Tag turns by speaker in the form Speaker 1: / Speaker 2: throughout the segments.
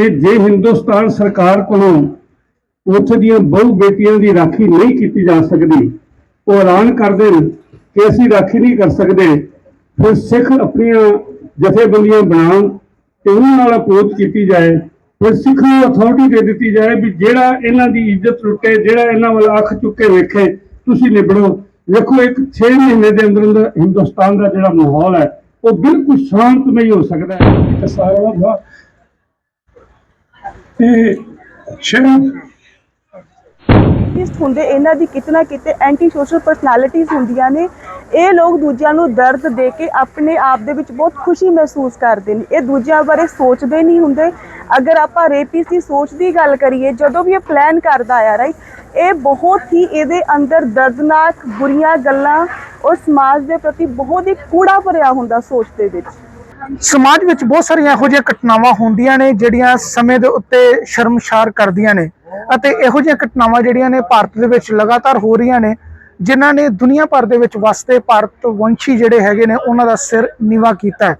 Speaker 1: ਤੇ ਜੇ ਹਿੰਦੁਸਤਾਨ ਸਰਕਾਰ ਕੋਲੋਂ ਉੱਥੇ ਦੀਆਂ ਬਹੁ ਬੇਟੀਆਂ ਦੀ ਰਾਖੀ ਨਹੀਂ ਕੀਤੀ ਜਾ ਸਕਦੀ, ਉਹ ਐਲਾਨ ਕਰ ਦੇਣ ਕਿ ਅਸੀਂ ਰਾਖੀ ਨਹੀਂ ਕਰ ਸਕਦੇ, ਫਿਰ ਸਿੱਖ ਆਪਣੀਆਂ ਜਥੇਬੰਦੀਆਂ ਬਣਾਉਣ ਤੇ ਉਹਨਾਂ ਨਾਲ ਅਪਰੋਚ ਕੀਤੀ ਜਾਏ, ਫਿਰ ਸਿੱਖਾਂ ਨੂੰ ਅਥਾਰਟੀ ਦੇ ਦਿੱਤੀ ਜਾਏ ਵੀ ਜਿਹੜਾ ਇਹਨਾਂ ਦੀ ਇੱਜ਼ਤ ਲੁੱਟੇ, ਜਿਹੜਾ ਇਹਨਾਂ ਵੱਲ ਅੱਖ ਚੁੱਕੇ ਵੇਖੇ, ਤੁਸੀਂ ਨਿਬੜੋ। ਵੇਖੋ, ਇੱਕ 6 ਮਹੀਨੇ ਦੇ ਅੰਦਰ ਅੰਦਰ ਹਿੰਦੁਸਤਾਨ ਦਾ ਜਿਹੜਾ ਮਾਹੌਲ ਹੈ, ਉਹ ਬਿਲਕੁਲ ਸ਼ਾਂਤਮਈ ਹੋ ਸਕਦਾ ਹੈ। ਸਾਰਾ ਤੇ ਸ਼ਾਇਦ
Speaker 2: ਆਰਟਿਸਟ ਹੁੰਦੇ ਇਹਨਾਂ ਦੀ ਕਿਤਨਾ ਕਿਤੇ ਐਂਟੀ ਸੋਸ਼ਲ ਪਰਸਨੈਲਿਟੀਆਂ ਹੁੰਦੀਆਂ ਨੇ। ਇਹ ਲੋਕ ਦੂਜਿਆਂ ਨੂੰ ਦਰਦ ਦੇ ਕੇ ਆਪਣੇ ਆਪ ਦੇ ਵਿੱਚ ਬਹੁਤ ਖੁਸ਼ੀ ਮਹਿਸੂਸ ਕਰਦੇ ਨੇ। ਇਹ ਦੂਜਿਆਂ ਬਾਰੇ ਸੋਚਦੇ ਨਹੀਂ ਹੁੰਦੇ। ਅਗਰ ਆਪਾਂ ਰੇਪਿਸ ਦੀ ਸੋਚ ਦੀ ਗੱਲ ਕਰੀਏ, ਜਦੋਂ ਵੀ ਇਹ ਪਲਾਨ ਕਰਦਾ ਆ ਰਾਈਟ ਇਹ ਬਹੁਤ ਹੀ ਇਹਦੇ ਅੰਦਰ ਦਰਦਨਾਕ ਬੁਰੀਆਂ ਗੱਲਾਂ ਔਰ ਸਮਾਜ ਦੇ ਪ੍ਰਤੀ ਬਹੁਤ ਹੀ ਕੂੜਾ ਭਰਿਆ ਹੁੰਦਾ ਸੋਚ ਦੇ ਵਿੱਚ।
Speaker 3: ਸਮਾਜ ਵਿੱਚ ਬਹੁਤ ਸਾਰੀਆਂ ਇਹੋ ਜਿਹੀਆਂ ਘਟਨਾਵਾਂ ਹੁੰਦੀਆਂ ਨੇ, ਜਿਹੜੀਆਂ ਸਮੇਂ ਦੇ ਉੱਤੇ ਸ਼ਰਮਸ਼ਾਰ ਕਰਦੀਆਂ ਨੇ। ਅਤੇ ਇਹੋ ਜਿਹੀਆਂ ਘਟਨਾਵਾਂ ਜਿਹੜੀਆਂ ਨੇ ਭਾਰਤ ਦੇ ਵਿੱਚ ਲਗਾਤਾਰ ਹੋ ਰਹੀਆਂ ਨੇ, ਜਿਨ੍ਹਾਂ ਨੇ ਦੁਨੀਆ ਭਰ ਦੇ ਵਿੱਚ ਵਸਦੇ ਭਾਰਤ ਵੰਸ਼ੀ ਜਿਹੜੇ ਹੈਗੇ ਨੇ, ਉਹਨਾਂ ਦਾ ਸਿਰ ਨੀਵਾ ਕੀਤਾ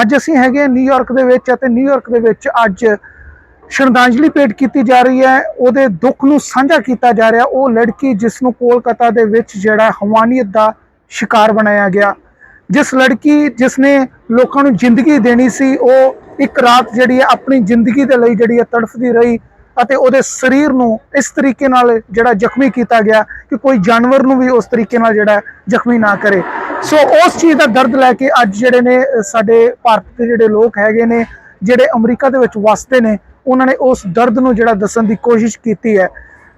Speaker 3: ਅੱਜ ਅਸੀਂ ਹੈਗੇ ਹਾਂ ਨਿਊਯਾਰਕ ਦੇ ਵਿੱਚ ਅਤੇ ਨਿਊਯਾਰਕ ਦੇ ਵਿੱਚ ਅੱਜ ਸ਼ਰਧਾਂਜਲੀ ਭੇਟ ਕੀਤੀ ਜਾ ਰਹੀ ਹੈ। ਉਹਦੇ ਦੁੱਖ ਨੂੰ ਸਾਂਝਾ ਕੀਤਾ ਜਾ ਰਿਹਾ। ਉਹ ਲੜਕੀ ਜਿਸ ਨੂੰ ਕੋਲਕਾਤਾ ਦੇ ਵਿੱਚ ਜਿਹੜਾ ਹਵਾਨੀਅਤ ਦਾ ਸ਼ਿਕਾਰ ਬਣਾਇਆ ਗਿਆ। ਜਿਸ ਲੜਕੀ ਜਿਸ ਨੇ ਲੋਕਾਂ ਨੂੰ ਜ਼ਿੰਦਗੀ ਦੇਣੀ ਸੀ, ਉਹ ਇੱਕ ਰਾਤ ਜਿਹੜੀ ਹੈ ਆਪਣੀ ਜ਼ਿੰਦਗੀ ਦੇ ਲਈ ਜਿਹੜੀ ਹੈ ਤੜਫਦੀ ਰਹੀ ਅਤੇ ਉਹਦੇ ਸਰੀਰ ਨੂੰ ਇਸ ਤਰੀਕੇ ਨਾਲ ਜਿਹੜਾ ਜ਼ਖਮੀ ਕੀਤਾ ਗਿਆ ਕਿ ਕੋਈ ਜਾਨਵਰ ਨੂੰ ਵੀ ਉਸ ਤਰੀਕੇ ਨਾਲ ਜਿਹੜਾ ਜ਼ਖਮੀ ਨਾ ਕਰੇ। ਸੋ ਉਸ ਚੀਜ਼ ਦਾ ਦਰਦ ਲੈ ਕੇ ਅੱਜ ਜਿਹੜੇ ਨੇ ਸਾਡੇ ਭਾਰਤ ਦੇ ਜਿਹੜੇ ਲੋਕ ਹੈਗੇ ਨੇ, ਜਿਹੜੇ ਅਮਰੀਕਾ ਦੇ ਵਿੱਚ ਵਸਦੇ ਨੇ, ਉਹਨਾਂ ਨੇ ਉਸ ਦਰਦ ਨੂੰ ਜਿਹੜਾ ਦੱਸਣ ਦੀ ਕੋਸ਼ਿਸ਼ ਕੀਤੀ ਹੈ।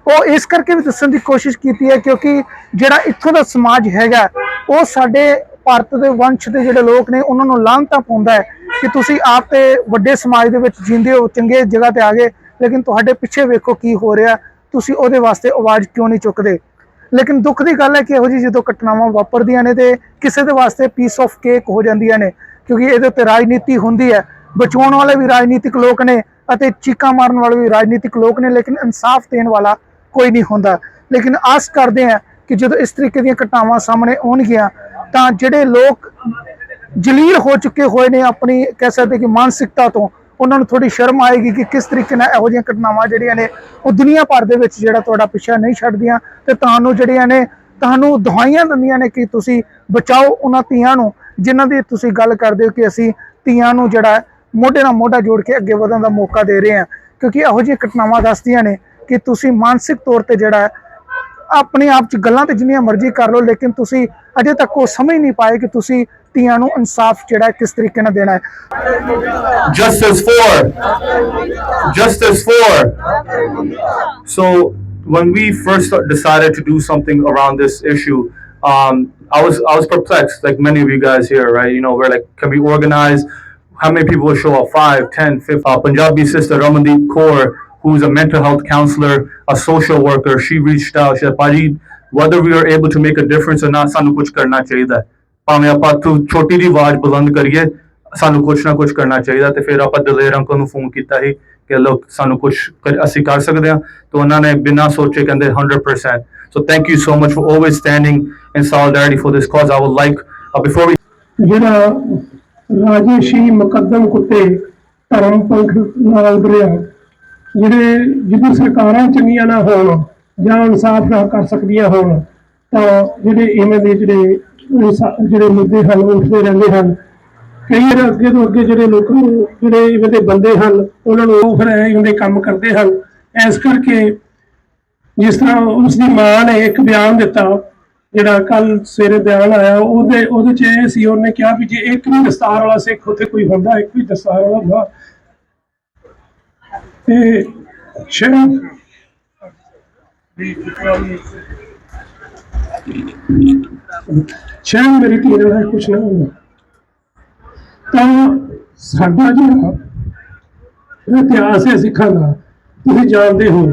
Speaker 3: ਉਹ ਇਸ ਕਰਕੇ ਵੀ ਦੱਸਣ ਦੀ ਕੋਸ਼ਿਸ਼ ਕੀਤੀ ਹੈ ਕਿਉਂਕਿ ਜਿਹੜਾ ਇੱਥੋਂ ਦਾ ਸਮਾਜ ਹੈਗਾ, ਉਹ ਸਾਡੇ ਭਾਰਤ ਦੇ ਵੰਸ਼ ਦੇ ਜਿਹੜੇ ਲੋਕ ਨੇ, ਉਹਨਾਂ ਨੂੰ ਲਾਂਘਤਾ ਪਾਉਂਦਾ ਹੈ ਕਿ ਤੁਸੀਂ ਆਪ ਤੇ ਵੱਡੇ ਸਮਾਜ ਦੇ ਵਿੱਚ ਜਿੰਦੇ ਹੋ, ਚੰਗੇ ਜਗ੍ਹਾ ਤੇ ਆ ਗਏ, ਲੇਕਿਨ ਤੁਹਾਡੇ ਪਿੱਛੇ ਵੇਖੋ ਕੀ ਹੋ ਰਿਹਾ, ਤੁਸੀਂ ਉਹਦੇ ਵਾਸਤੇ ਆਵਾਜ਼ ਕਿਉਂ ਨਹੀਂ ਚੁੱਕਦੇ? ਲੇਕਿਨ ਦੁੱਖ ਦੀ ਗੱਲ ਹੈ ਕਿ ਇਹੋ ਜਿਹੀ ਜਦੋਂ ਘਟਨਾਵਾਂ ਵਾਪਰਦੀਆਂ ਨੇ ਤੇ ਕਿਸੇ ਦੇ ਵਾਸਤੇ ਪੀਸ ਆਫ ਕੇਕ ਹੋ ਜਾਂਦੀਆਂ ਨੇ, ਕਿਉਂਕਿ ਇਹਦੇ ਉੱਤੇ ਰਾਜਨੀਤੀ ਹੁੰਦੀ ਹੈ। ਬਚਾਉਣ ਵਾਲੇ ਵੀ ਰਾਜਨੀਤਿਕ ਲੋਕ ਨੇ ਅਤੇ ਚੀਕਾਂ ਮਾਰਨ ਵਾਲੇ ਵੀ ਰਾਜਨੀਤਿਕ ਲੋਕ ਨੇ, ਲੇਕਿਨ ਇਨਸਾਫ ਦੇਣ ਵਾਲਾ ਕੋਈ ਨਹੀਂ ਹੁੰਦਾ। ਲੇਕਿਨ ਆਸ ਕਰਦੇ ਹਾਂ ਕਿ ਜਦੋਂ ਇਸ ਤਰੀਕੇ ਦੀਆਂ ਘਟਨਾਵਾਂ ਸਾਹਮਣੇ ਆਉਣਗੀਆਂ ਤਾਂ ਜਿਹੜੇ ਲੋਕ ਜਲੀਲ ਹੋ ਚੁੱਕੇ ਹੋਏ ਨੇ ਆਪਣੀ ਕਹਿ ਸਕਦੇ ਕਿ ਮਾਨਸਿਕਤਾ ਤੋਂ, ਉਹਨਾਂ ਨੂੰ ਥੋੜੀ ਸ਼ਰਮ ਆਏਗੀ ਕਿ ਕਿਸ ਤਰੀਕੇ ਨਾਲ ਇਹੋ ਜਿਹੀਆਂ ਘਟਨਾਵਾਂ ਜਿਹੜੀਆਂ ਨੇ ਉਹ ਦੁਨੀਆ ਭਰ ਦੇ ਵਿੱਚ ਜਿਹੜਾ ਤੁਹਾਡਾ ਪਿੱਛਾ ਨਹੀਂ ਛੱਡਦੀਆਂ ਤੇ ਤੁਹਾਨੂੰ ਜਿਹੜੀਆਂ ਨੇ, ਤੁਹਾਨੂੰ ਦਵਾਈਆਂ ਦਿੰਦੀਆਂ ਨੇ ਕਿ ਤੁਸੀਂ ਬਚਾਓ ਉਹਨਾਂ ਧੀਆਂ ਨੂੰ, ਜਿਨ੍ਹਾਂ ਦੀ ਤੁਸੀਂ ਗੱਲ ਕਰਦੇ ਹੋ ਕਿ ਅਸੀਂ ਧੀਆਂ ਨੂੰ ਜਿਹੜਾ ਮੋਢੇ ਨਾਲ ਮੋਢਾ ਜੋੜ ਕੇ ਅੱਗੇ ਵਧਣ ਦਾ ਮੌਕਾ ਦੇ ਰਹੇ ਹਾਂ, ਕਿਉਂਕਿ ਇਹੋ ਜਿਹੀਆਂ ਘਟਨਾਵਾਂ ਦੱਸਦੀਆਂ ਨੇ ਕਿ ਤੁਸੀਂ ਮਾਨਸਿਕ ਤੌਰ ਤੇ ਜਿਹੜਾ ਆਪਣੇ ਆਪ ਚ ਗੱਲਾਂ ਤੇ ਜਿੰਨੀਆਂ ਮਰਜ਼ੀ ਕਰ ਲਓ ਲੇਕਿਨ ਤੁਸੀਂ ਅਜੇ ਤੱਕ ਉਹ ਸਮਝ ਨਹੀਂ ਪਾਏ ਕਿ ਤੁਸੀਂ ਧੀਆਂ ਨੂੰ ਇਨਸਾਫ ਜਿਹੜਾ ਹੈ ਕਿਸ ਤਰੀਕੇ ਨਾਲ ਦੇਣਾ ਹੈ
Speaker 4: Justice for. Justice for. So when we first decided to do something around this issue, um, I was I was perplexed, like many of you guys here, right? You know, we're like, can we organize? How many people will show up? Five, ten, fifty. Uh, Punjabi sister Ramandeep Kaur, who's a mental health counselor, a social worker, she reached out. She said, Paji, whether we are able to make a difference or not, ਸਾਨੂੰ ਕੁਝ ਕਰਨਾ ਚਾਹੀਦਾ ਹੈ ਭਾਵੇਂ ਆਪਾਂ ਤੋਂ ਛੋਟੀ ਦੀ ਆਵਾਜ਼ ਬੁਲੰਦ ਕਰੀਏ ਸਾਨੂੰ ਕੁਝ ਨਾ ਕੁਝ ਕਰਨਾ ਚਾਹੀਦਾ ਤੇ ਫਿਰ ਆਪਾਂ ਦਲੇਰ ਅੰਕਲ ਨੂੰ ਫੋਨ ਕੀਤਾ ਸੀ ਕਿ ਲੋਕ ਸਾਨੂੰ ਕੁਝ ਅਸੀਂ ਕਰ ਸਕਦੇ ਹਾਂ ਤੇ ਉਹਨਾਂ ਨੇ ਬਿਨਾਂ ਸੋਚੇ ਕਹਿੰਦੇ 100% so thank you so much for always standing in solidarity for this cause I would like before ਵੀ
Speaker 1: ਜਿਹੜਾ ਰਾਜੇਸ਼ੀ ਮੁਕੱਦਮ ਕੁੱਤੇ ਧਰਮ ਪੰਖ ਨਾਲ ਬਰਿਆ ਜਿਹੜੇ ਜਿਹਦੀ ਸਰਕਾਰਾਂ ਚੰਗੀਆਂ ਨਾ ਹੋਣ ਜਾਂ ਇਨਸਾਫ ਨਾ ਕਰ ਸਕਦੀਆਂ ਹੋਣ, ਤਾਂ ਜਿਹੜੇ ਇਵੇਂ ਦੇ ਜਿਹੜੇ ਜਿਹੜੇ ਮੁੱਦੇ ਹਨ, ਉੱਠਦੇ ਰਹਿੰਦੇ ਹਨ। ਕਈ ਵਾਰ ਅੱਗੇ ਤੋਂ ਅੱਗੇ ਜਿਹੜੇ ਲੋਕਾਂ ਜਿਹੜੇ ਇਵੇਂ ਦੇ ਬੰਦੇ ਹਨ, ਉਹਨਾਂ ਨੂੰ ਉਹ ਫਿਰ ਇਵੇਂ ਦੇ ਕੰਮ ਕਰਦੇ ਹਨ। ਇਸ ਕਰਕੇ ਜਿਸ ਤਰ੍ਹਾਂ ਉਸ ਦੀ ਮਾਂ ਨੇ ਇੱਕ ਬਿਆਨ ਦਿੱਤਾ, ਜਿਹੜਾ ਕੱਲ ਸਵੇਰੇ ਬਿਆਨ ਆਇਆ, ਉਹਦੇ ਉਹਦੇ ਚ ਇਹ ਸੀ, ਉਹਨੇ ਕਿਹਾ ਵੀ ਜੇ ਇੱਕ ਵੀ ਦਸਤਾਰ ਵਾਲਾ ਸਿੱਖ ਉੱਥੇ ਕੋਈ ਹੁੰਦਾ, ਇੱਕ ਵੀ ਦਸਤਾਰ ਵਾਲਾ ਹੁੰਦਾ ਤੇ ਸ਼ਾਇਦ ਸ਼ਾਇਦ ਮੇਰੀ ਧੀ ਨਾਲ ਕੁਝ ਨਾ ਹੁੰਦਾ ਤਾਂ ਸਾਡਾ ਜਿਹੜਾ ਇਤਿਹਾਸ ਹੈ ਸਿੱਖਾਂ ਦਾ, ਤੁਸੀਂ ਜਾਣਦੇ ਹੋ।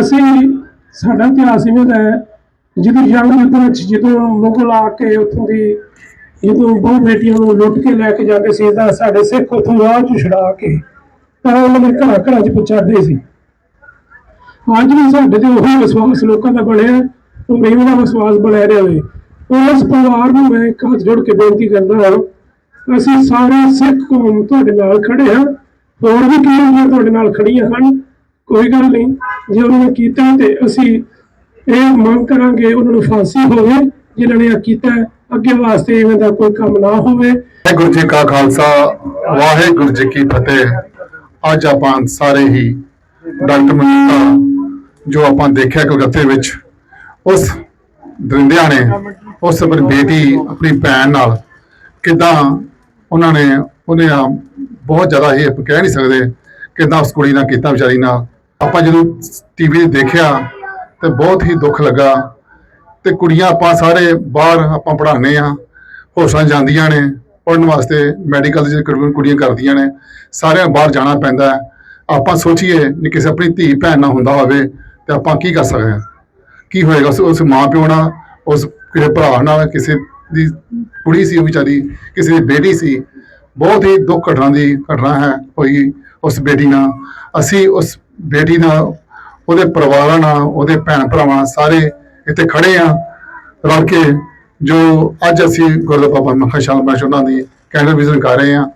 Speaker 1: ਅਸੀਂ, ਸਾਡਾ ਇਤਿਹਾਸ ਇਵੇਂ ਦਾ ਹੈ ਜਦੋਂ ਜੰਗ ਯੁੱਧ ਵਿੱਚ ਜਦੋਂ ਮੁਗਲ ਆ ਕੇ ਉੱਥੋਂ ਦੀ, ਜਦੋਂ ਬਹੁ ਬੇਟੀਆਂ ਨੂੰ ਲੁੱਟ ਕੇ ਲੈ ਕੇ ਜਾਂਦੇ ਸੀ, ਤਾਂ ਸਾਡੇ ਸਿੱਖ ਉੱਥੋਂ ਰਾਹ ਚ ਛੁਡਾ ਕੇ ਤਾਂ ਉਹਨਾਂ ਦੇ ਘਰਾਂ ਘਰਾਂ ਚ ਪਹੁੰਚਾਦੇ ਸੀ। ਅੱਜ ਵੀ ਸਾਡੇ ਤੇ ਉਹੀ ਵਿਸ਼ਵਾਸ ਲੋਕਾਂ ਦਾ ਬਣਿਆ, ਉਹ ਮੈਨੂੰ ਦਾ ਵਿਸ਼ਵਾਸ ਬਣਿਆ ਰਹੇ। ਉਸ ਪਰਿਵਾਰ ਨੂੰ ਮੈਂ ਇੱਕ ਹੱਥ ਜੋੜ ਕੇ ਬੇਨਤੀ ਕਰਦਾ ਹਾਂ, ਅਸੀਂ ਸਾਰੇ ਸਿੱਖ ਕੌਮ ਤੁਹਾਡੇ ਨਾਲ ਖੜੇ ਹਾਂ, ਹੋਰ ਵੀ ਕਈ ਤੁਹਾਡੇ ਨਾਲ ਖੜੀਆਂ ਹਨ, ਕੋਈ ਗੱਲ ਨਹੀਂ, ਜੇ ਉਹਨਾਂ ਨੇ ਕੀਤਾ ਤੇ ਅਸੀਂ ਇਹ ਮੰਗ ਕਰਾਂਗੇ ਉਹਨਾਂ ਨੂੰ ਫਾਂਸੀ ਹੋਵੇ, ਜਿਨ੍ਹਾਂ ਨੇ ਇਹ ਕੀਤਾ, ਅੱਗੇ ਵਾਸਤੇ ਇਵੇਂ ਦਾ ਕੋਈ ਕੰਮ ਨਾ ਹੋਵੇ।
Speaker 5: ਵਾਹਿਗੁਰੂ ਜੀ ਕਾ ਖਾਲਸਾ, ਵਾਹਿਗੁਰੂ ਜੀ ਕੀ ਫਤਿਹ। ਅੱਜ ਆਪਾਂ ਸਾਰੇ ਹੀ ਡਾਕਟਰ ਮਨੀਤਾ ਜੋ ਆਪਾਂ ਦੇਖਿਆ ਕਲਕੱਤੇ ਵਿੱਚ, ਉਸ ਦਰਿੰਦਿਆਂ ਨੇ, ਉਸ ਆਪਣੀ ਬੇਟੀ, ਆਪਣੀ ਭੈਣ ਨਾਲ ਕਿਦਾਂ ਉਹਨਾਂ ਨੇ, ਉਹਨੇ ਨਾਲ ਬਹੁਤ ਜ਼ਿਆਦਾ ਇਹ ਕਹਿ ਨਹੀਂ ਸਕਦੇ ਕਿਦਾਂ ਉਸ ਕੁੜੀ ਨਾਲ ਕੀਤਾ ਵਿਚਾਰੀ ਨਾਲ। ਆਪਾਂ ਜਦੋਂ ਟੀਵੀ ਤੇ ਦੇਖਿਆ ਤੇ ਬਹੁਤ ਹੀ ਦੁੱਖ ਲੱਗਾ ਤੇ ਕੁੜੀਆਂ ਆਪਾਂ ਸਾਰੇ ਬਾਹਰ ਆਪਾਂ ਪੜ੍ਹਾਉਂਦੇ ਆ ਹੋਸਟਲਾਂ ਜਾਂਦੀਆਂ ਨੇ ਪੜ੍ਹਨ ਵਾਸਤੇ ਮੈਡੀਕਲ ਜਿਹੜੇ ਕੁੜੀਆਂ ਕਰਦੀਆਂ ਨੇ। ਸਾਰਿਆਂ ਨੂੰ ਬਾਹਰ ਜਾਣਾ ਪੈਂਦਾ ਹੈ। ਆਪਾਂ ਸੋਚੀਏ ਜੇ ਕਿਸੇ ਆਪਣੀ ਧੀ ਭੈਣ ਨਾਲ ਹੁੰਦਾ ਹੋਵੇ ਤੇ ਆਪਾਂ ਕੀ ਕਰ ਸਕਦੇ ਹਾਂ? ਕੀ ਹੋਏਗਾ ਉਸ ਉਸ ਮਾਂ ਪਿਓ ਨਾਲ, ਉਸ ਕਿਸੇ ਭਰਾ ਨਾਲ, ਕਿਸੇ ਦੀ ਕੁੜੀ ਸੀ ਉਹ ਵਿਚਾਰੀ, ਕਿਸੇ ਦੀ ਬੇਟੀ ਸੀ। ਬਹੁਤ ਹੀ ਦੁੱਖ ਘਟਨਾ ਦੀ ਘਟਨਾ ਹੈ ਹੋਈ ਉਸ ਬੇਟੀ ਨਾਲ। ਅਸੀਂ ਉਸ ਬੇਟੀ ਨਾਲ, ਉਹਦੇ ਪਰਿਵਾਰਾਂ ਨਾਲ, ਉਹਦੇ ਭੈਣ ਭਰਾਵਾਂ ਸਾਰੇ ਇੱਥੇ ਖੜੇ ਆ ਰਲ ਕੇ ਜੋ ਅੱਜ ਅਸੀਂ ਗੁਰਦੁਆਰਾ ਬਾਬਾ ਮੱਖਾ ਮਾਸ਼ ਉਹਨਾਂ ਦੀ ਕੈਂਡਲ ਵਿਜ਼ਨ ਕਰ ਰਹੇ ਹਾਂ।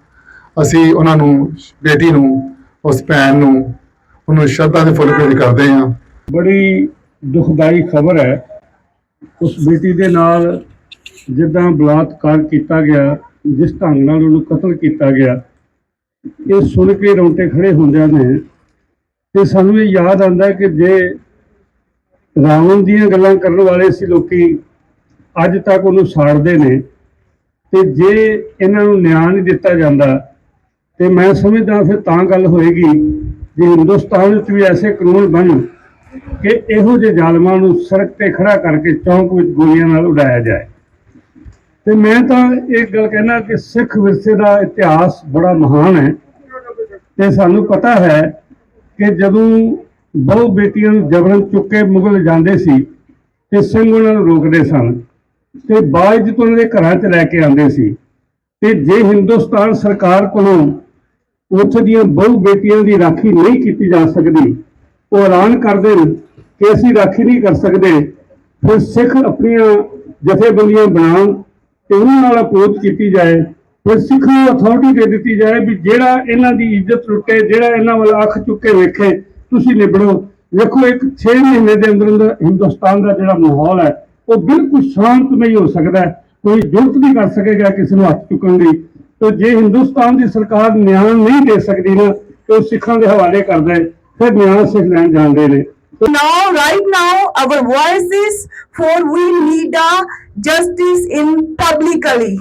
Speaker 5: ਅਸੀਂ ਉਹਨਾਂ ਨੂੰ, ਬੇਟੀ ਨੂੰ, ਉਸ ਭੈਣ ਨੂੰ, ਉਹਨੂੰ ਸ਼ਰਧਾ ਦੇ ਫੁੱਲ ਭੇਟ ਕਰਦੇ ਹਾਂ।
Speaker 6: ਬੜੀ ਦੁਖਦਾਈ ਖਬਰ ਹੈ। ਉਸ ਬੇਟੀ ਦੇ ਨਾਲ ਜਿੱਦਾਂ ਬਲਾਤਕਾਰ ਕੀਤਾ ਗਿਆ, ਜਿਸ ਢੰਗ ਨਾਲ ਉਹਨੂੰ ਕਤਲ ਕੀਤਾ ਗਿਆ, ਇਹ ਸੁਣ ਕੇ ਰੋਂਟੇ ਖੜੇ ਹੁੰਦਿਆਂ ਨੇ ਤੇ ਸਾਨੂੰ ਇਹ ਯਾਦ ਆਉਂਦਾ ਕਿ ਜੇ ਰਾਵਣ ਦੀਆਂ ਗੱਲਾਂ ਕਰਨ ਵਾਲੇ ਸੀ ਲੋਕੀ ਅੱਜ ਤੱਕ ਉਹਨੂੰ ਸਾੜਦੇ ਨੇ ਤੇ ਜੇ ਇਹਨਾਂ ਨੂੰ ਨਿਆਂ ਨਹੀਂ ਦਿੱਤਾ ਜਾਂਦਾ, ਤੇ ਮੈਂ ਸਮਝਦਾ ਫਿਰ ਤਾਂ ਗੱਲ ਹੋਏਗੀ ਜੇ ਹਿੰਦੁਸਤਾਨ ਵਿੱਚ ਵੀ ਐਸੇ ਕਾਨੂੰਨ ਬਣ ਕਿ ਇਹੋ ਜਿਹੇ ਜ਼ਾਲਮਾਂ ਨੂੰ ਸੜਕ ਤੇ ਖੜਾ ਕਰਕੇ ਚੌਂਕ ਵਿੱਚ ਗੋਲੀਆਂ ਨਾਲ ਉਡਾਇਆ ਜਾਏ। ਤੇ ਮੈਂ ਤਾਂ ਇਹ ਗੱਲ ਕਹਿਣਾ ਕਿ ਸਿੱਖ ਵਿਰਸੇ ਦਾ ਇਤਿਹਾਸ ਬੜਾ ਮਹਾਨ ਹੈ ਤੇ ਸਾਨੂੰ ਪਤਾ ਹੈ ਕਿ ਜਦੋਂ ਬਹੁ ਬੇਟੀਆਂ ਨੂੰ ਜਬਰਨ ਚੁੱਕ ਕੇ ਮੁਗਲ ਜਾਂਦੇ ਸੀ ਤੇ ਸਿੰਘ ਉਹਨਾਂ ਨੂੰ ਰੋਕਦੇ ਸਨ ਤੇ ਬਾਅਦ ਤੋਂ ਉਹਨਾਂ ਦੇ ਘਰਾਂ 'ਚ ਲੈ ਕੇ ਆਉਂਦੇ ਸੀ, ਤੇ ਜੇ ਹਿੰਦੁਸਤਾਨ ਸਰਕਾਰ ਕੋਲੋਂ ਉੱਥੇ ਦੀਆਂ ਬਹੁ ਬੇਟੀਆਂ ਦੀ ਰਾਖੀ ਨਹੀਂ ਕੀਤੀ ਜਾ ਸਕਦੀ, ਉਹ ਐਲਾਨ ਕਰਦੇ ਨੇ ਕਿ ਅਸੀਂ ਰਾਖੀ ਨਹੀਂ ਕਰ ਸਕਦੇ, ਫਿਰ ਸਿੱਖ ਆਪਣੀਆਂ ਜਥੇਬੰਦੀਆਂ ਬਣਾਉਣ ਤੇ ਉਹਨਾਂ ਨਾਲ ਅਪਰੋਚ ਕੀਤੀ ਜਾਏ, ਫਿਰ ਸਿੱਖਾਂ ਨੂੰ ਅਥਾਰਟੀ ਦੇ ਦਿੱਤੀ ਜਾਏ ਵੀ ਜਿਹੜਾ ਇਹਨਾਂ ਦੀ ਇੱਜ਼ਤ ਲੁੱਟੇ, ਜਿਹੜਾ ਇਹਨਾਂ ਵੱਲ ਅੱਖ ਚੁੱਕ ਕੇ ਵੇਖੇ, ਤੁਸੀਂ ਨਿਬੜੋ। ਵੇਖੋ ਇੱਕ 6 ਮਹੀਨੇ ਦੇ ਅੰਦਰ ਅੰਦਰ ਹਿੰਦੁਸਤਾਨ ਦਾ ਜਿਹੜਾ ਮਾਹੌਲ ਹੈ ਉਹ ਬਿਲਕੁਲ ਸ਼ਾਂਤਮਈ ਹੋ ਸਕਦਾ ਹੈ ਕੋਈ ਜ਼ਰੂਰਤ ਨਹੀਂ ਕਰ ਸਕੇਗਾ ਕਿਸੇ ਨੂੰ ਹੱਥ ਚੁੱਕਣ ਦੀ ਤੇ ਜੇ ਹਿੰਦੁਸਤਾਨ ਦੀ ਸਰਕਾਰ ਨਿਆਂ ਨਹੀਂ ਦੇ ਸਕਦੀ ਨਾ ਤੇ ਉਹ ਸਿੱਖਾਂ ਦੇ ਹਵਾਲੇ ਕਰਦਾ ਹੈ ਫਿਰ ਨਿਆਂ ਸਿੱਖ ਲੈਣ ਜਾਂਦੇ ਨੇ
Speaker 7: now right now our voices for we need a justice in publicly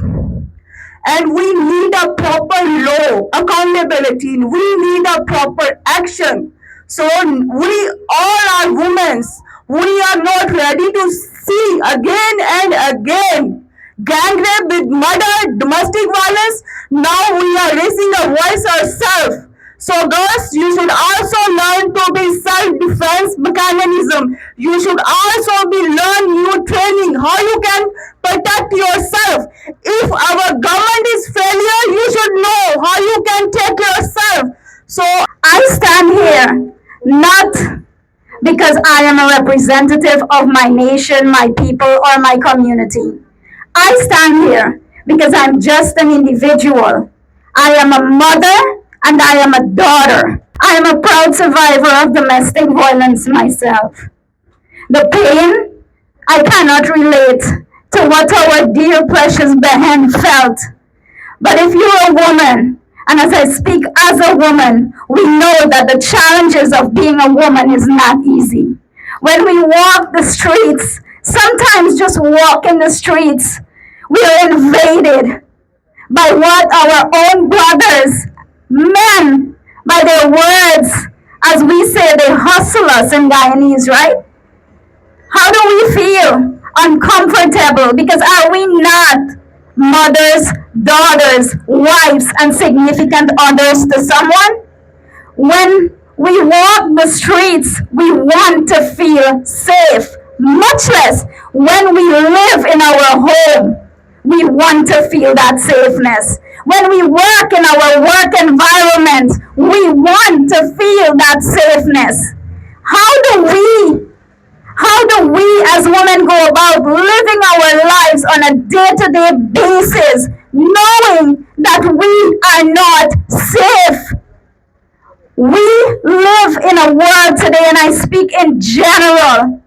Speaker 7: and we need a proper law accountability we need a proper action so we all are women we are not ready to see again and again gang rape with murder domestic violence now we are raising a voice ourselves so girls, you should also learn to be self-defense mechanism. You should also be learn new training how you can protect yourself. If our government is failure, you should know how you can take yourself. So I stand here not because I am a representative of my nation, my people, or my community. I stand here because I'm just an individual. I am a mother and I am a daughter. I am a proud survivor of domestic violence myself. The pain, I cannot relate to what our dear precious Behen felt. But if you're a woman, and as I speak as a woman, we know that the challenges of being a woman is not easy. When we walk the streets, sometimes just walk in the streets, we are invaded by what our own brothers, men, by their words, as we say, they hustle us in Guyanese, right? How do we feel? Uncomfortable because are we not mothers, daughters, wives, and significant others to someone? When we walk the streets, we want to feel safe, much less when we live in our home. We want to feel that safeness. When we work in our work environment, we want to feel that safeness. How do we how do we as women go about living our lives on a day to day basis, knowing that we are not safe? We live in a world today, and I speak in general,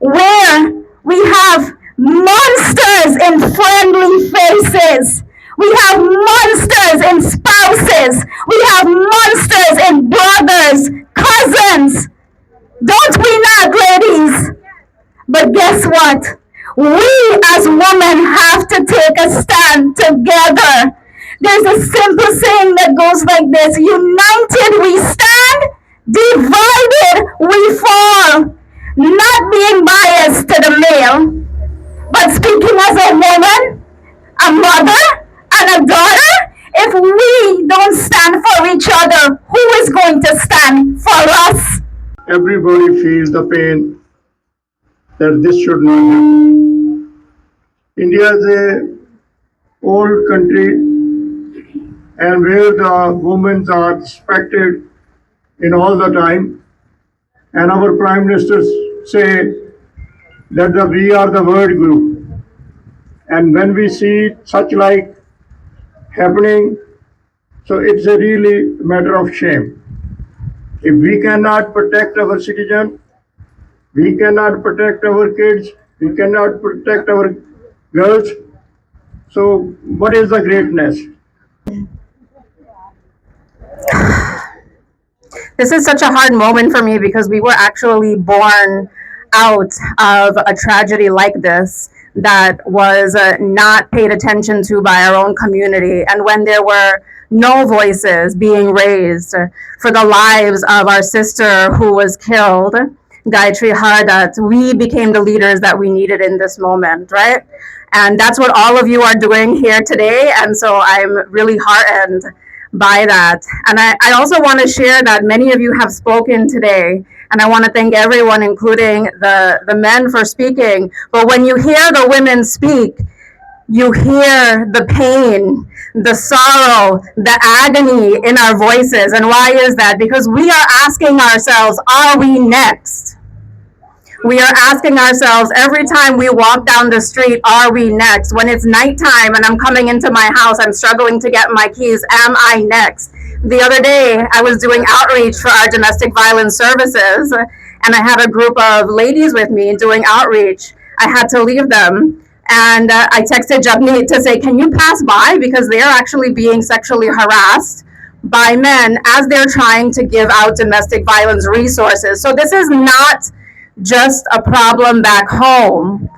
Speaker 7: where we have monsters in friendly faces. We have monsters in spouses. We have monsters in brothers, cousins. Don't we not, ladies? But We as women have to take a stand together. There's a simple saying that goes like this United we stand, divided we fall. Not being biased to the male, but speaking as a woman, a mother, and a daughter, if we don't stand for each other, who is going to stand for us?
Speaker 8: everybody feels the pain that this should not happen. India is a old country and where the women are respected in all the time. And our prime ministers say that the, we are the world group. And when we see such like happening, so it's a really matter of shame. If we cannot protect our citizen, we cannot protect our kids, we cannot protect our girls. So what is the greatness?
Speaker 9: this is such a hard moment for me because we were actually born out of a tragedy like this that was uh, not paid attention to by our own community. And when there were no voices being raised for the lives of our sister who was killed, Gayatri that we became the leaders that we needed in this moment, right? And that's what all of you are doing here today. And so I'm really heartened by that. And I, I also want to share that many of you have spoken today. And I want to thank everyone, including the, the men, for speaking. But when you hear the women speak, you hear the pain, the sorrow, the agony in our voices. And why is that? Because we are asking ourselves, are we next? We are asking ourselves every time we walk down the street, are we next? When it's nighttime and I'm coming into my house, I'm struggling to get my keys, am I next? The other day, I was doing outreach for our domestic violence services, and I had a group of ladies with me doing outreach. I had to leave them. And uh, I texted Jagmeet to say, Can you pass by? Because they are actually being sexually harassed by men as they're trying to give out domestic violence resources. So this is not just a problem back home.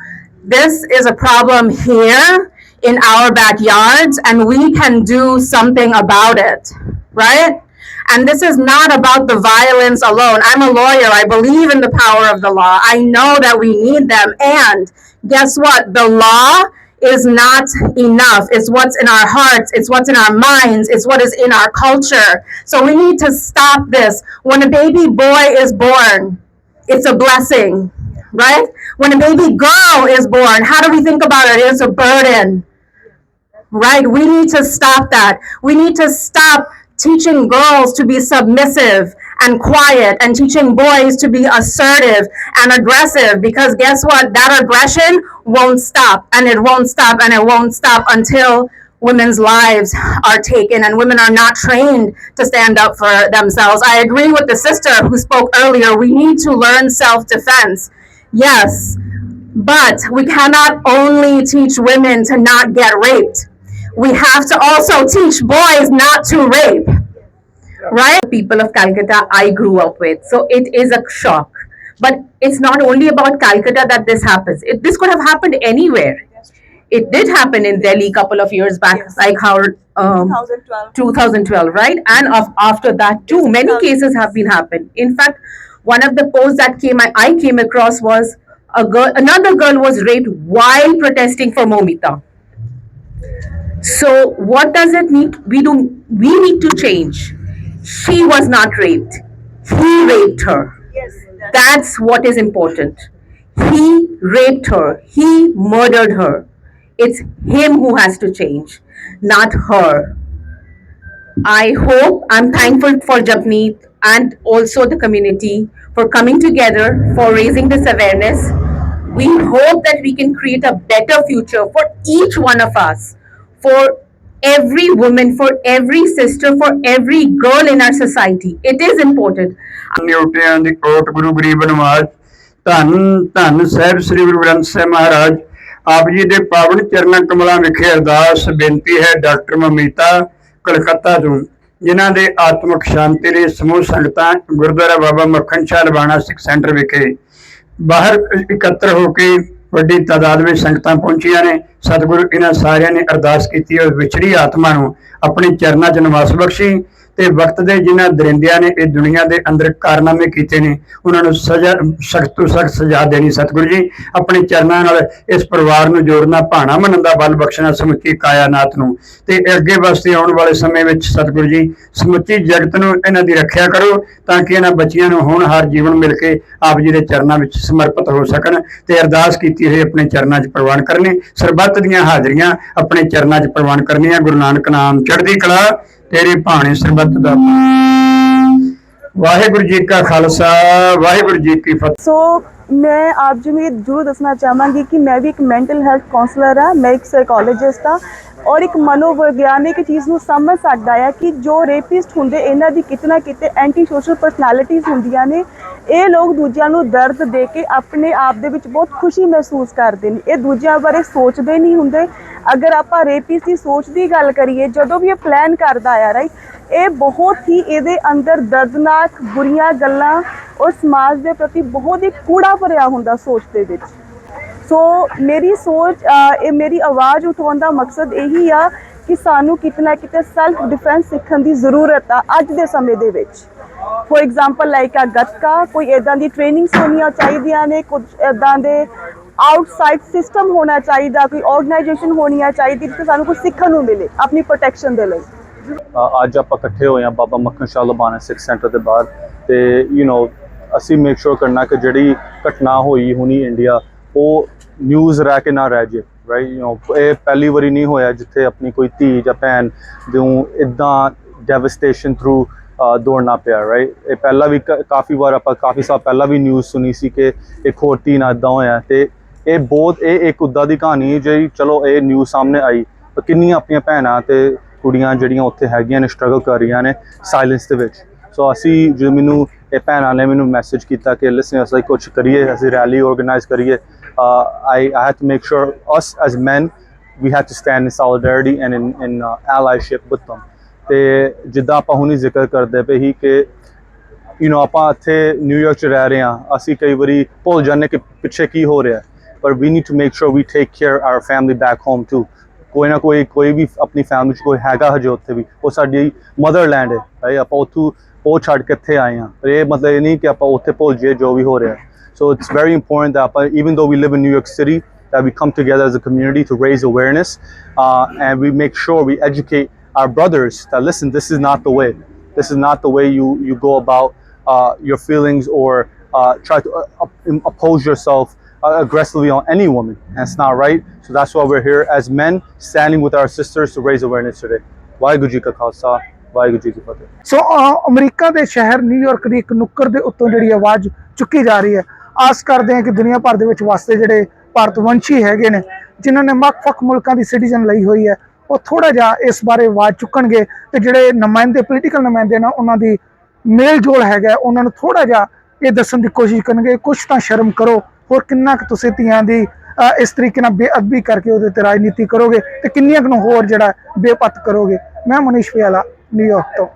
Speaker 9: This is a problem here in our backyards, and we can do something about it, right? And this is not about the violence alone. I'm a lawyer. I believe in the power of the law. I know that we need them. And guess what? The law is not enough. It's what's in our hearts, it's what's in our minds, it's what is in our culture. So we need to stop this. When a baby boy is born, it's a blessing, right? When a baby girl is born, how do we think about it? It's a burden, right? We need to stop that. We need to stop teaching girls to be submissive and quiet and teaching boys to be assertive and aggressive because guess what? That aggression won't stop and it won't stop and it won't stop until women's lives are taken and women are not trained to stand up for themselves. I agree with the sister who spoke earlier. We need to learn self defense. Yes, but we cannot only teach women to not get raped. We have to also teach boys not to rape. Right?
Speaker 10: people of Calcutta I grew up with. So it is a shock. But it's not only about Calcutta that this happens. It, this could have happened anywhere. It did happen in Delhi a couple of years back,
Speaker 2: Yes.
Speaker 10: like how um,
Speaker 2: 2012.
Speaker 10: 2012, right? And of, after that too, many cases have been happened. In fact, one of the posts that came I, I came across was a girl, another girl was raped while protesting for Momita. So what does it need? We do. We need to change. She was not raped. He raped her.
Speaker 2: Yes. that's-
Speaker 10: That's what is important. He raped her. He murdered her. It's him who has to change, not her. I hope, I'm thankful for Japneet and also the community for coming together, for raising this awareness. We hope that we can create a better future for each one of us, for every woman, for every sister, for every girl in our society. It is important.
Speaker 11: ਨਿਉਟਿਆਂ ਦੀ ਕੋਟ ਗੁਰੂ ਗਰੀਬ ਨਵਾਜ ਧੰਨ ਧੰਨ ਸਾਹਿਬ ਸ੍ਰੀ ਗੁਰੂ ਗ੍ਰੰਥ ਸਾਹਿਬ ਮਹਾਰਾਜ ਆਪ ਜੀ ਦੇ ਪਾਵਨ ਚਰਨਾਂ ਕਮਲਾਂ ਵਿਖੇ ਅਰਦਾਸ ਬੇਨਤੀ ਹੈ ਡਾਕਟਰ ਮਮੀਤਾ ਕਲਕੱਤਾ ਤੋਂ ਜਿਨ੍ਹਾਂ ਦੇ ਆਤਮਿਕ ਸ਼ਾਂਤੀ ਲਈ ਸਮੂਹ ਸੰਗਤਾਂ ਗੁਰਦੁਆਰਾ ਬਾਬਾ ਮੱਖਣ ਸ਼ਾਹ ਲਵਾਣਾ ਸਿੱਖ ਸੈਂਟਰ ਵਿਖੇ ਬਾਹਰ ਇਕੱਤਰ ਹੋ ਕੇ ਵੱਡੀ ਤਾਦਾਦ ਵਿੱਚ ਸੰਗਤਾਂ ਪਹੁੰਚੀਆਂ ਨੇ। ਸਤਿਗੁਰੂ ਇਹਨਾਂ ਸਾਰਿਆਂ ਨੇ ਅਰਦਾਸ ਕੀਤੀ ਔਰ ਵਿਛੜੀ ਆਤਮਾ ਨੂੰ ਆਪਣੇ ਚਰਨਾਂ 'ਚ ਨਿਵਾਸ ਬਖਸ਼ੀ। ਤੇ ਵਕਤ ਦੇ ਜਿਨ੍ਹਾਂ ਦਰਿੰਦਿਆਂ ਨੇ ਇਹ ਦੁਨੀਆ ਦੇ ਅੰਦਰ ਕਾਰਨਾਮੇ ਕੀਤੇ ਨੇ, ਉਹਨਾਂ ਨੂੰ ਸਜ਼ਾ, ਸਖਤ ਤੋਂ ਸਖਤ ਸਜ਼ਾ ਦੇਣੀ ਸਤਿਗੁਰੂ ਜੀ। ਆਪਣੇ ਚਰਨਾਂ ਨਾਲ ਇਸ ਪਰਿਵਾਰ ਨੂੰ ਜੋੜਨਾ, ਭਾਣਾ ਮੰਨਣ ਦਾ ਬਲ ਬਖਸ਼ਣਾ ਸਮੁੱਚੀ ਕਾਇਨਾਤ ਨੂੰ। ਤੇ ਅੱਗੇ ਵਾਸਤੇ ਆਉਣ ਵਾਲੇ ਸਮੇਂ ਵਿੱਚ ਸਤਿਗੁਰੂ ਜੀ, ਸਮੁੱਚੀ ਜਗਤ ਨੂੰ ਇਹਨਾਂ ਦੀ ਰੱਖਿਆ ਕਰੋ ਤਾਂ ਕਿ ਇਹਨਾਂ ਬੱਚਿਆਂ ਨੂੰ ਹੋਣਹਾਰ ਜੀਵਨ ਮਿਲ ਕੇ ਆਪ ਜੀ ਦੇ ਚਰਨਾਂ ਵਿੱਚ ਸਮਰਪਿਤ ਹੋ ਸਕਣ ਤੇ ਅਰਦਾਸ ਕੀਤੀ ਹੋਈ ਆਪਣੇ ਚਰਨਾਂ 'ਚ ਪ੍ਰਵਾਨ ਕਰਨੇ। ਸਰਬੱਤ ਦੀਆਂ ਹਾਜ਼ਰੀਆਂ ਆਪਣੇ ਚਰਨਾਂ 'ਚ ਪ੍ਰਵਾਨ ਕਰਨੀਆਂ। ਗੁਰੂ ਨਾਨਕ ਨਾਮ ਚੜ੍ਹਦੀ ਕਲਾ। ਤੇਰੀ ਭਾਣੇ ਸਰਬੱਤ ਦਾ ਵਾਹਿਗੁਰੂ ਜੀ ਕਾ ਖਾਲਸਾ ਵਾਹਿਗੁਰੂ ਜੀ ਕੀ ਫਤਿਹ।
Speaker 2: ਸੋ ਮੈਂ ਆਪ ਜੀ ਨੂੰ ਇਹ ਜ਼ਰੂਰ ਦੱਸਣਾ ਚਾਹਾਂਗੀ ਕਿ ਮੈਂ ਵੀ ਇੱਕ ਮੈਂਟਲ ਹੈਲਥ ਕਾਉਂਸਲਰ ਹਾਂ, ਮੈਂ ਇੱਕ ਸਾਈਕੋਲੋਜਿਸਟ ਹਾਂ ਔਰ ਇੱਕ ਮਨੋਵਿਗਿਆਨਿਕ ਚੀਜ਼ ਨੂੰ ਸਮਝ ਸਕਦਾ ਆ ਕਿ ਜੋ ਰੇਪਿਸਟ ਹੁੰਦੇ, ਇਹਨਾਂ ਦੀ ਕਿਤੇ ਨਾ ਕਿਤੇ ਐਂਟੀ ਸੋਸ਼ਲ ਪਰਸਨੈਲਿਟੀਜ਼ ਹੁੰਦੀਆਂ ਨੇ। ਇਹ ਲੋਕ ਦੂਜਿਆਂ ਨੂੰ ਦਰਦ ਦੇ ਕੇ ਆਪਣੇ ਆਪ ਦੇ ਵਿੱਚ ਬਹੁਤ ਖੁਸ਼ੀ ਮਹਿਸੂਸ ਕਰਦੇ ਨੇ। ਇਹ ਦੂਜਿਆਂ ਬਾਰੇ ਸੋਚਦੇ ਨਹੀਂ ਹੁੰਦੇ। ਅਗਰ ਆਪਾਂ ਰੇਪਿਸਟ ਦੀ ਸੋਚ ਦੀ ਗੱਲ ਕਰੀਏ, ਜਦੋਂ ਵੀ ਇਹ ਪਲਾਨ ਕਰਦਾ ਆ ਰਾਈਟ ਇਹ ਬਹੁਤ ਹੀ ਇਹਦੇ ਅੰਦਰ ਦਰਦਨਾਕ ਬੁਰੀਆਂ ਗੱਲਾਂ ਔਰ ਸਮਾਜ ਦੇ ਪ੍ਰਤੀ ਬਹੁਤ ਹੀ ਕੂੜਾ ਭਰਿਆ ਹੁੰਦਾ ਸੋਚ ਦੇ ਵਿੱਚ। ਸੋ ਮੇਰੀ ਸੋਚ ਇਹ ਮੇਰੀ ਆਵਾਜ਼ ਉਠਾਉਣ ਦਾ ਮਕਸਦ ਇਹੀ ਆ ਕਿ ਸਾਨੂੰ ਕਿਤਨਾ ਕਿਤੇ ਸੈਲਫ ਡਿਫੈਂਸ ਸਿੱਖਣ ਦੀ ਜ਼ਰੂਰਤ ਆ ਅੱਜ ਦੇ ਸਮੇਂ ਦੇ ਵਿੱਚ। ਫੋਰ ਐਗਜ਼ਾਮਪਲ ਲਾਈਕ ਆ ਗੱਤਕਾ, ਕੋਈ ਇਦਾਂ ਦੀ ਟ੍ਰੇਨਿੰਗਸ ਹੋਣੀਆਂ ਚਾਹੀਦੀਆਂ ਨੇ, ਕੁਝ ਇਦਾਂ ਦੇ ਆਊਟਸਾਈਡ ਸਿਸਟਮ ਹੋਣਾ ਚਾਹੀਦਾ, ਕੋਈ ਆਰਗੇਨਾਈਜੇਸ਼ਨ ਹੋਣੀਆਂ ਚਾਹੀਦੀ ਜਿੱਥੇ ਸਾਨੂੰ ਕੁਝ ਸਿੱਖਣ ਨੂੰ ਮਿਲੇ ਆਪਣੀ ਪ੍ਰੋਟੈਕਸ਼ਨ ਦੇ ਲਈ।
Speaker 4: ਅੱਜ ਆਪਾਂ ਇਕੱਠੇ ਹੋਏ ਹਾਂ ਬਾਬਾ ਮੱਖਣ ਸ਼ਾਹ ਲਬਾਨਾ ਸਿੱਖ ਸੈਂਟਰ ਦੇ ਬਾਹਰ ਤੇ ਯੂ نو ਅਸੀਂ ਮੇਕ ਸ਼ੋਰ ਕਰਨਾ ਕਿ ਜਿਹੜੀ ਘਟਨਾ ਹੋਈ ਹੁਣੀ ਇੰਡੀਆ ਉਹ ਨਿਊਜ਼ ਰਹਿ ਕੇ ਨਾ ਰਹਿ ਜੇ ਰਾਈਟ ਯੂ نو ਇਹ ਪਹਿਲੀ ਵਾਰੀ ਨਹੀਂ ਹੋਇਆ ਜਿੱਥੇ ਆਪਣੀ ਕੋਈ ਧੀ ਜਾਂ ਭੈਣ ਨੂੰ ਇਦਾਂ ਡੈਵਸਟੇਸ਼ਨ ਥਰੂ ਦੌੜਨਾ ਪਿਆ ਰਾਈਟ ਇਹ ਪਹਿਲਾਂ ਵੀ ਕ- ਕਾਫੀ ਵਾਰ ਆਪਾਂ, ਕਾਫੀ ਸਾਲ ਪਹਿਲਾਂ ਵੀ ਨਿਊਜ਼ ਸੁਣੀ ਸੀ ਕਿ ਇੱਕ ਹੋਰ ਧੀ ਨਾਲ ਇਦਾਂ ਹੋਇਆ ਤੇ ਇਹ ਬਹੁਤ, ਇਹ ਇੱਕ ਉਦਾਂ ਦੀ ਕਹਾਣੀ ਹੈ ਜਿਹੜੀ ਚਲੋ ਇਹ ਨਿਊਜ਼ ਸਾਹਮਣੇ ਆਈ, ਪਰ ਕਿੰਨੀਆਂ ਆਪਣੀਆਂ ਭੈਣਾਂ ਤੇ ਕੁੜੀਆਂ ਜਿਹੜੀਆਂ ਉੱਥੇ ਹੈਗੀਆਂ ਨੇ ਸਟਰਗਲ ਕਰ ਰਹੀਆਂ ਨੇ ਸਾਇਲੈਂਸ ਦੇ ਵਿੱਚ। ਸੋ ਅਸੀਂ, ਜੋ ਮੈਨੂੰ ਇਹ ਭੈਣਾਂ ਨੇ ਮੈਨੂੰ ਮੈਸੇਜ ਕੀਤਾ ਕਿ ਲਿਸਨ ਅਸੀਂ ਕੁਝ ਕਰੀਏ ਅਸੀਂ ਰੈਲੀ ਆਰਗੇਨਾਈਜ਼ ਕਰੀਏ। I I had to make sure us as men we had to stand in solidarity and in in uh, allyship with them. ਤੇ ਜਿੱਦਾਂ ਆਪਾਂ ਹੁਣੀ ਜ਼ਿਕਰ ਕਰਦੇ ਪਏ ਸੀ ਕਿ ਯੂ نو ਆਪਾਂ ਇੱਥੇ ਨਿਊਯਾਰਕ ਚ ਰਹਿ ਰਹੇ ਹਾਂ ਅਸੀਂ ਕਈ ਵਾਰੀ ਭੁੱਲ ਜਾਂਦੇ ਕਿ ਪਿੱਛੇ ਕੀ ਹੋ ਰਿਹਾ। ਪਰ we need to make sure we take care our family back home to ਕੋਈ ਨਾ ਕੋਈ ਕੋਈ ਵੀ ਆਪਣੀ ਫੈਮਿਲੀ ਚ ਕੋਈ ਹੈਗਾ ਹਜੇ ਉੱਥੇ ਵੀ ਉਹ ਸਾਡੀ ਮਦਰਲੈਂਡ ਹੈ। right? ਆਪਾਂ ਉੱਥੋਂ ਉਹ ਛੱਡ ਕੇ ਇੱਥੇ ਆਏ ਹਾਂ ਪਰ ਇਹ ਮਤਲਬ ਇਹ ਨਹੀਂ ਕਿ ਆਪਾਂ ਉੱਥੇ ਭੁੱਲ ਜਾਈਏ ਜੋ ਵੀ ਹੋ ਰਿਹਾ so it's very important that ਆਪਾਂ even though we live in New York City that we come together as a community to raise awareness uh, and we make sure we educate our brothers that listen this is not the way this is not the way you you go about uh, your feelings or uh, try to uh, up- oppose yourself uh, aggressively on any woman. That's not right. So that's why we're here as men, standing with our sisters to raise awareness today. Waheguru ji ਕਾ ਖਾਲਸਾ ਵਾਹਿਗੁਰੂ ਜੀ ਕੀ ਫਤਿਹ।
Speaker 3: ਸੋ ਅ, America ਦੇ ਸ਼ਹਿਰ New York ਦੀ ਇੱਕ ਨੁੱਕਰ ਦੇ ਉੱਤੋਂ ਜਿਹੜੀ ਆਵਾਜ਼ ਚੁੱਕੀ ਜਾ ਰਹੀ ਹੈ। ਆਸ ਕਰਦੇ ਹਾਂ ਕਿ ਦੁਨੀਆ ਭਰ ਦੇ ਵਿੱਚ ਵਸਦੇ ਜਿਹੜੇ ਭਾਰਤਵੰਸ਼ੀ ਹੈਗੇ ਨੇ ਜਿਨ੍ਹਾਂ ਨੇ ਵੱਖ-ਵੱਖ ਮੁਲਕਾਂ ਦੀ ਸਿਟੀਜ਼ਨ ਲਈ ਹੋਈ ਹੈ ਉਹ ਥੋੜਾ ਜਿਹਾ ਇਸ ਬਾਰੇ ਆਵਾਜ਼ ਚੁੱਕਣਗੇ ਤੇ ਜਿਹੜੇ ਨੁਮਾਇੰਦੇ ਪੋਲੀਟੀਕਲ ਨੁਮਾਇੰਦੇ ਨੇ ਉਹਨਾਂ ਦੀ ਮੇਲ ਜੋਲ ਹੈਗਾ ਉਹਨਾਂ ਨੂੰ ਥੋੜਾ ਜਿਹਾ ਇਹ ਦੱਸਣ ਦੀ ਕੋਸ਼ਿਸ਼ ਕਰਨਗੇ। ਕੁਝ ਤਾਂ ਸ਼ਰਮ ਕਰੋ ਹੋਰ ਕਿੰਨਾ ਕੁ ਤੁਸੀਂ ਧੀਆਂ ਦੀ ਇਸ ਤਰੀਕੇ ਨਾਲ ਬੇਅਦਬੀ ਕਰਕੇ ਉਹਦੇ ਤੇ ਰਾਜਨੀਤੀ ਕਰੋਗੇ ਤੇ ਕਿੰਨੀਆਂ ਕੁ ਨੂੰ ਹੋਰ ਜਿਹੜਾ ਬੇਪਤ ਕਰੋਗੇ। ਮੈਂ ਮਨੀਸ਼ ਪਿਆਲਾ ਨਿਊਯਾਰਕ ਤੋਂ